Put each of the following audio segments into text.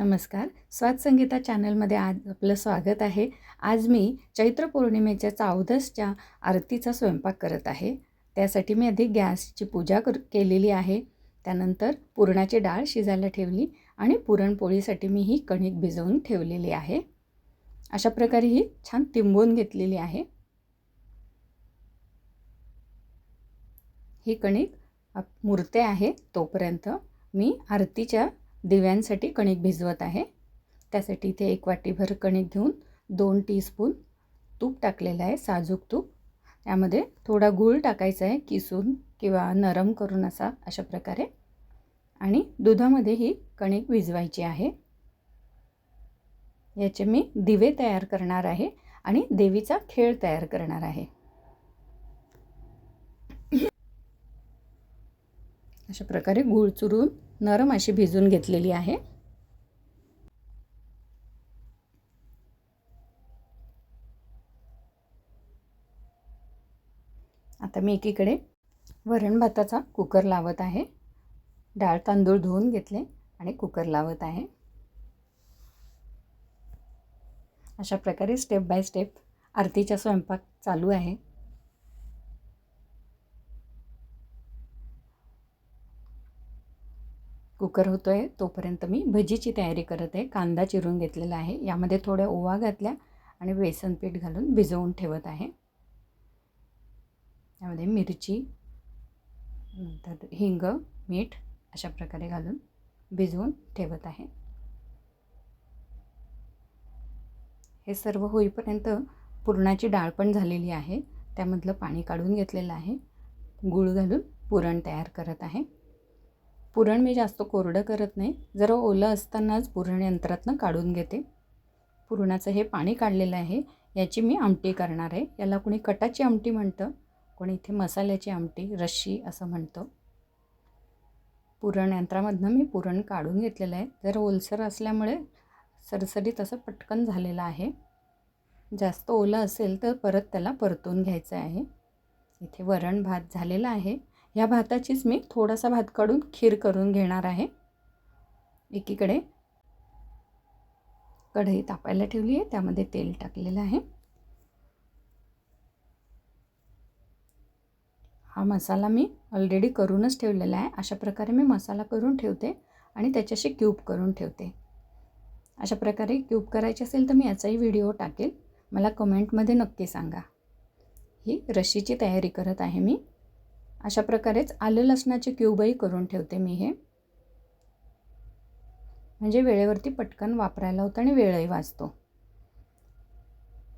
नमस्कार. स्वाद संगीता चॅनलमध्ये आज आपलं स्वागत आहे. आज मी चैत्र पौर्णिमेच्या चौदसच्या आरतीचा स्वयंपाक करत आहे. त्यासाठी मी आधी गॅसची पूजा कर केलेली आहे. त्यानंतर पुरणाची डाळ शिजायला ठेवली आणि पुरणपोळीसाठी मी ही कणिक भिजवून ठेवलेली आहे. अशा प्रकारे ही छान तिंबून घेतलेली आहे. ही कणिक आप- आहे तोपर्यंत मी आरतीच्या दिव्यांसाठी कणिक भिजवत आहे. त्यासाठी इथे एक वाटीभर कणिक घेऊन दोन टीस्पून तूप टाकलेलं आहे साजूक तूप. त्यामध्ये थोडा गूळ टाकायचा आहे किसून किंवा नरम करून असा अशा प्रकारे. आणि दुधामध्ये ही कणिक भिजवायची आहे. याचे मी दिवे तयार करणार आहे आणि देवीचा खेळ तयार करणार आहे. अशा प्रकारे गूळ चुरून नरम अशी भिजून घेतलेली आहे. आता मी एकीकडे वरण भाताचा कुकर लावत आहे. डाळ तांदूळ धुवून घेतले आणि कुकर लावत आहे. अशा प्रकारे स्टेप बाय स्टेप आरतीचा स्वयंपाक चालू आहे. कुकर होतो आहे तोपर्यंत मी भजीची तयारी करत आहे. कांदा चिरून घेतलेला आहे. यामध्ये थोड्या ओवा घातल्या आणि बेसन पीठ घालून भिजवून ठेवत आहे. यामध्ये मिरची नंतर हिंग मीठ अशा प्रकारे घालून भिजवून ठेवत आहे. हे सर्व होईपर्यंत पुरणाची डाळ पण झालेली आहे. त्यामधलं पाणी काढून घेतलेलं आहे. गूळ घालून पुरण तयार करत आहे. पुरण मी जास्त कोरडं करत नाही. जरा ओलं असतानाच पुरण यंत्रातनं काढून घेते. पुरणाचं हे पाणी काढलेलं आहे. याची मी आमटी करणार आहे. याला कोणी कटाची आमटी म्हणतं. कोणी इथे मसाल्याची आमटी रश्शी असं म्हणतं. पुरण यंत्रामधनं मी पुरण काढून घेतलेलं आहे. जर ओलसर असल्यामुळे सरसरीत असं पटकन झालेलं आहे. जास्त ओलं असेल तर परत त्याला परतून घ्यायचं आहे. इथे वरण भात झालेला आहे. ह्या भाताचीच मी थोडासा भात काढून खीर करून घेणार आहे. एकीकडे कढई तापायला ठेवली आहे त्यामध्ये तेल टाकलेलं आहे. हा मसाला मी ऑलरेडी करूनच ठेवलेला आहे. अशा प्रकारे मी मसाला करून ठेवते आणि त्याच्याशी क्यूब करून ठेवते. अशा प्रकारे क्यूब करायचे असेल तर मी याचाही व्हिडिओ टाकेल. मला कमेंटमध्ये नक्की सांगा. ही रशीची तयारी करत आहे मी. अशा प्रकारेच आलं लसणाचे क्यूबही करून ठेवते मी हे. म्हणजे वेळेवरती पटकन वापरायला होतं आणि वेळही वाचतो.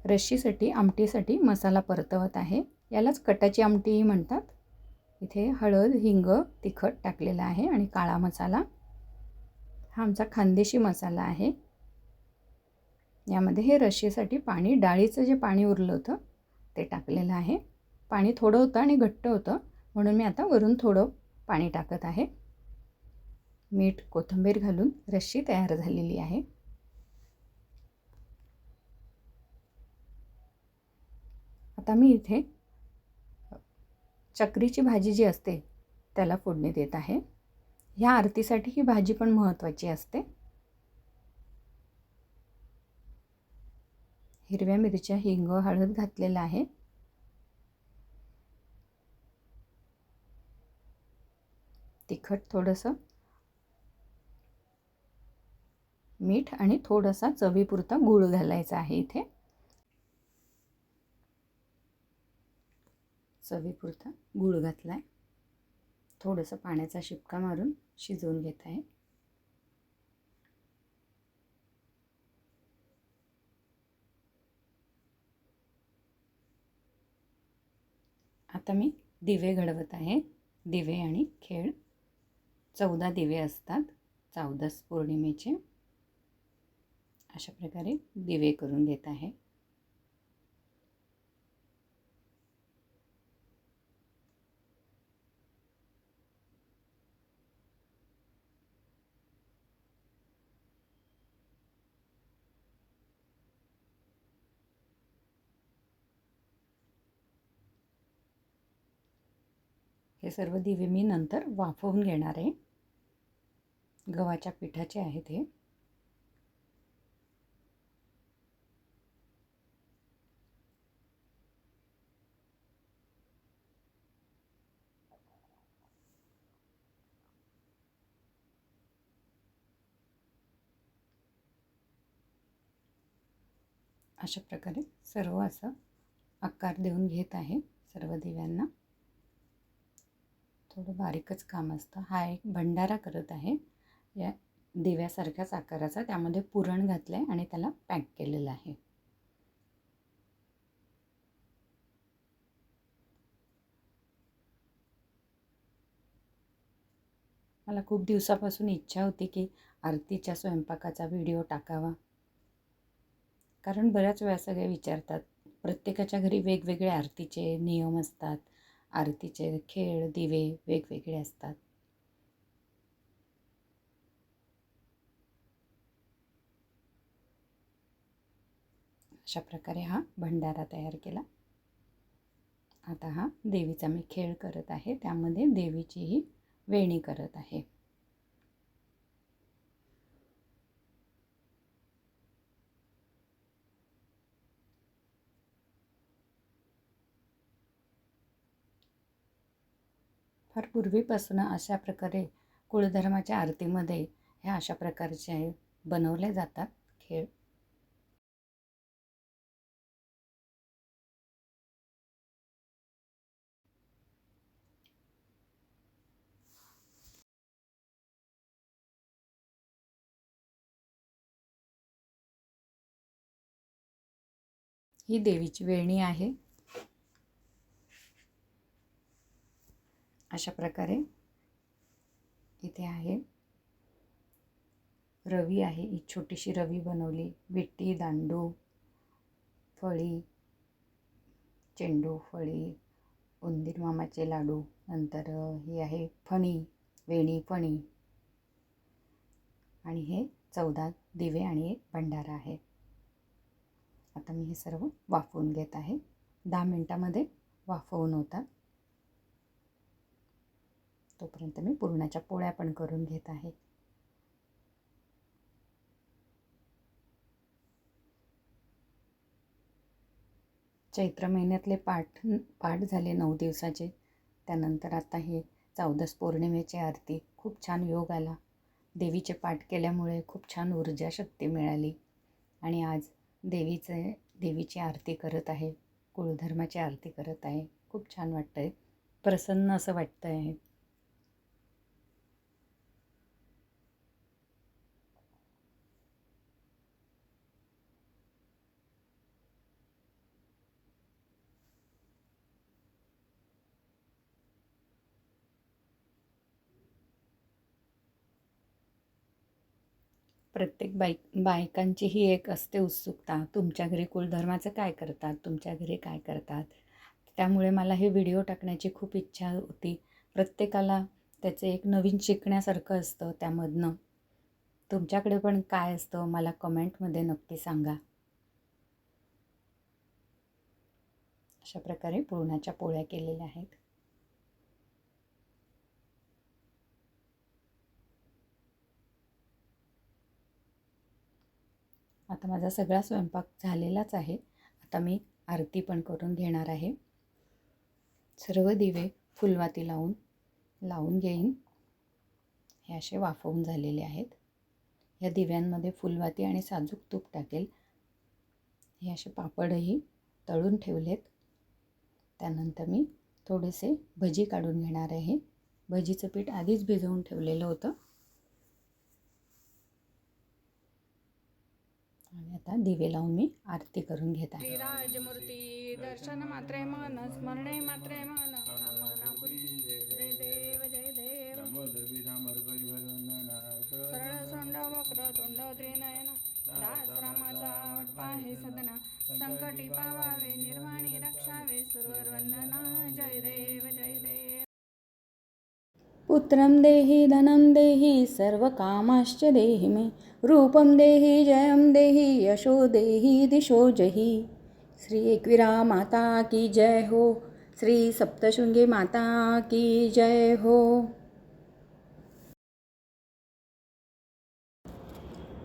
रश्शीसाठी आमटीसाठी मसाला परतवत आहे. यालाच कटाची आमटीही म्हणतात. इथे हळद हिंग तिखट टाकलेलं आहे आणि काळा मसाला. हा आमचा खानदेशी मसाला आहे. यामध्ये हे रश्शीसाठी पाणी डाळीचं जे पाणी उरलं होतं ते टाकलेलं आहे. पाणी थोडं होतं आणि घट्ट होतं. म्हणून मी आता वरून थोडं पाणी टाकत आहे. मीठ कोथिंबीर घालून रश्शी तयार झालेली आहे. आता मी इथे चक्रीची भाजी जी असते त्याला फोडणी देत आहे. ह्या आरतीसाठी ही भाजी पण महत्त्वाची असते. हिरव्या मिरच्या हिंग हळद घातलेलं आहे. तिखट थोडंसं मीठ आणि थोडासा चवीपुरता गूळ घालायचा आहे इथे. चवीपुरता गूळ घातला आहे थोडंसं पाण्याचा शिपका मारून शिजवून घेत आहे. आता मी दिवे घडवत आहे. दिवे आणि खेळ. चौदा दिवे असतात चौदस पौर्णिमेचे. अशा प्रकारे दिवे करून देत आहे. हे सर्व दिवे मी नंतर वाफवून घेणार आहे. गव्हाच्या पिठाचे आहेत हे. अशा प्रकारे सर्व असं आकार देऊन घेत आहे सर्व दिव्यांना. थोडं बारीकच काम असतं. हा एक भंडारा करत आहे. या दिव्यासारख्याच आकाराचा. त्यामध्ये पुरण घातलं आहे आणि त्याला पॅक केलेलं आहे. मला खूप दिवसापासून इच्छा होती की आरतीच्या स्वयंपाकाचा व्हिडिओ टाकावा. कारण बऱ्याच वेळा सगळे विचारतात. प्रत्येकाच्या घरी वेगवेगळे आरतीचे नियम असतात. आरतीचे खेळ दिवे वेगवेगळे असतात. अशा प्रकारे हा भंडारा तयार केला. आता हा देवीचा मी खेळ करत आहे. त्यामध्ये देवीचीही वेणी करत आहे. फार पूर्वीपासून अशा प्रकारे कुळधर्माच्या आरतीमध्ये ह्या अशा प्रकारचे बनवले जातात खेळ. ही देवीची वेणी आहे. अशा प्रकारे इथे आहे. रवी आहे. ही छोटीशी रवी बनवली. विट्टी दांडू फळी चेंडू फळी उंदीर मामाचे लाडू नंतर ही आहे फणी वेणी फणी. आणि हे चौदा दिवे आणि एक भंडारा आहे. आता मी हे सर्व वाफवून घेत आहे. दहा मिनटामध्ये वाफवून होतात तोपर्यंत मी पुरणाच्या पोळ्या पण करून घेत आहे. चैत्र महिन्यातले पाठ पाठ झाले नऊ दिवसाचे. त्यानंतर आता हे चौदस पौर्णिमेची आरती. खूप छान योग आला. देवीचे पाठ केल्यामुळे खूप छान ऊर्जा शक्ती मिळाली. आणि आज देवीचे देवीची आरती करत आहे. कुळधर्माची आरती करत आहे. खूप छान वाटतं आहे प्रसन्न असं वाटतं आहे प्रत्येक बाईक बायकांची ही एक असते उत्सुकता. तुमच्या घरी कुलधर्माचं काय करतात? तुमच्या घरी काय करतात? त्यामुळे मला हे व्हिडिओ टाकण्याची खूप इच्छा होती. प्रत्येकाला त्याचं एक नवीन शिकण्यासारखं असतं त्यामधनं. तुमच्याकडे पण काय असतं? मला कमेंटमध्ये नक्की सांगा. अशा प्रकारे पुरणाच्या पोळ्या केलेल्या आहेत. आता माझा सगळा स्वयंपाक झालेलाच आहे. आता मी आरती पण करून घेणार आहे. सर्व दिवे फुलवाती लावून लावून घेईन. हे असे वाफवून झालेले आहेत. या दिव्यांमध्ये फुलवाती आणि साजूक तूप टाकेल. हे असे पापडही तळून ठेवलेत. त्यानंतर मी थोडेसे भजी काढून घेणार आहे. भजीचं पीठ आधीच भिजवून ठेवलेलं होतं. आणि आता दिवे लावून मी आरती करून घेत आहे. राजमूर्ती दर्शन मात्रे मन स्मरणे मात्रे मन. जय देव जय देव सरळ सोंड वक्र तोंड त्रिनयन. दास रामाचा पाहे सदना. संकटी पावावे निर्वाणी रक्षावे सुरवर वंदना. जय देव जय देव. पुत्रं देहि, धनं देहि, सर्वकामाश्च देहि मे। रूपं देहि, जयं देहि, यशो देहि, दिशो जहि। श्री एकविरा माता की जय हो। श्री सप्तशृंगी माता की जय हो।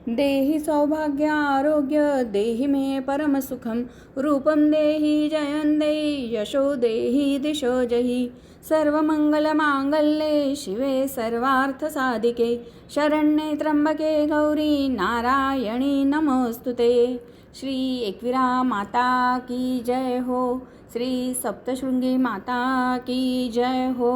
देहि सौभाग्य, आरोग्य, देहि मे परमसुखं रूपं देहि, जयं देहि, यशो देहि, दिशो जहि। सर्वमङ्गलमाङ्गल्ये शिवे सर्वार्थसाधिके शरण्ये त्र्यम्बके गौरी नारायणी नमोऽस्तु ते श्री एकविरा माता की जय हो श्री सप्तशृंगी माता की जय हो।